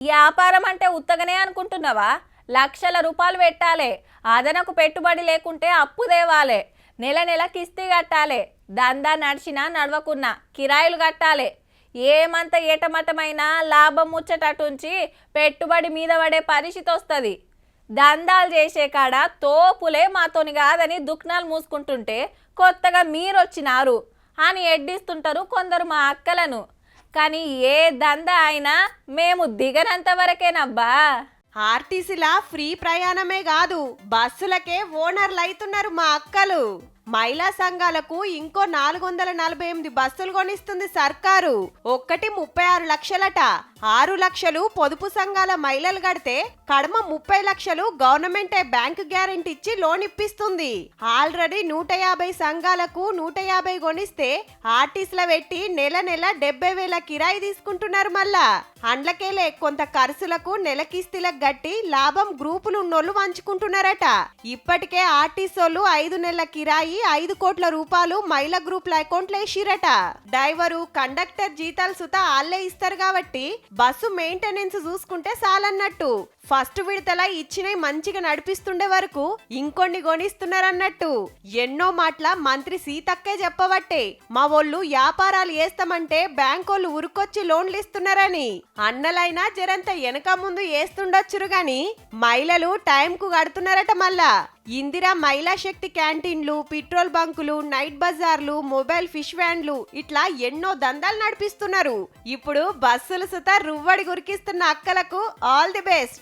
వ్యాపారం అంటే ఉత్తగనే అనుకుంటున్నావా? లక్షల రూపాయలు పెట్టాలి. అదనకు పెట్టుబడి లేకుంటే అప్పు దేవాలే నెల నెల కిస్తీ కట్టాలి. దందా నడిచినా నడవకున్నా కిరాయిలు కట్టాలి. ఏమంత ఏటమటమైనా లాభం ముచ్చటటుంచి పెట్టుబడి మీద పడే పరిస్థితి వస్తుంది దందాలు చేసే కాడ తోపులే మాతోని కాదని దుఃఖనాలు మూసుకుంటుంటే కొత్తగా మీరొచ్చినారు అని ఎడ్డిస్తుంటారు కొందరు మా అక్కలను. కానీ ఏ దందా అయినా మేము దిగనంత వరకేనబ్బా. ఆర్టీసీలా ఫ్రీ ప్రయాణమే కాదు బస్సులకే ఓనర్లు అవుతున్నారు మా అక్కలు. మహిళా సంఘాలకు ఇంకో నాలుగు వందల నలభై ఎనిమిది బస్సులు కొనిస్తుంది సర్కారు. ఒక్కటి ముప్పై ఆరు లక్షలట. ఆరు లక్షలు పొదుపు సంఘాల మహిళలు కడితే కడమ ముప్పై లక్షలు గవర్నమెంటే బ్యాంక్ గ్యారెంటీ ఇచ్చి లోన్ ఇప్పిస్తుంది. ఆల్రెడీ నూట యాభై సంఘాలకు నూట యాభై కొనిస్తే ఆర్టీసీల పెట్టి నెల నెల డెబ్బై వేల కిరాయి తీసుకుంటున్నారు మళ్ళా. అండ్లకేలే కొంత ఖర్చులకు నెల కిస్తీలకు గట్టి లాభం గ్రూపులు ఉన్నోళ్ళు వంచుకుంటున్నారట ఇప్పటికే ఆర్టీసోళ్ళు ఐదు నెలల కిరాయి ఐదు కోట్ల రూపాయలు మహిళ గ్రూప్ల అకౌంట్లో వేసిరట. డ్రైవరు కండక్టర్ జీతాలు సుత ఆళ్ళే ఇస్తారు కాబట్టి బస్సు మెయింటెనెన్స్ చూసుకుంటే చాలన్నట్టు. ఫస్ట్ విడతల ఇచ్చినవి మంచిగా నడిపిస్తుండే వరకు ఇంకొన్ని కొనిస్తున్నారన్నట్టు. ఎన్నో మాటల మంత్రి సీతక్కే చెప్పబట్టే మా వాళ్ళు వ్యాపారాలు చేస్తామంటే బ్యాంకోళ్ళు ఉరుకొచ్చి లోన్లు ఇస్తున్నారని. అన్నలైనా జరంత వెనక ముందు వేస్తుండొచ్చురు గాని మహిళలు టైంకు కడుతున్నారట మళ్ళా. ఇందిరా మహిళా శక్తి క్యాంటీన్లు పెట్రోల్ బంకులు నైట్ బజార్లు మొబైల్ ఫిష్ వ్యాన్లు ఇట్లా ఎన్నో దందాలు నడిపిస్తున్నారు. ఇప్పుడు బస్సులు సుత రువ్వడి గురికిస్తున్న అక్కలకు ఆల్ ది బెస్ట్.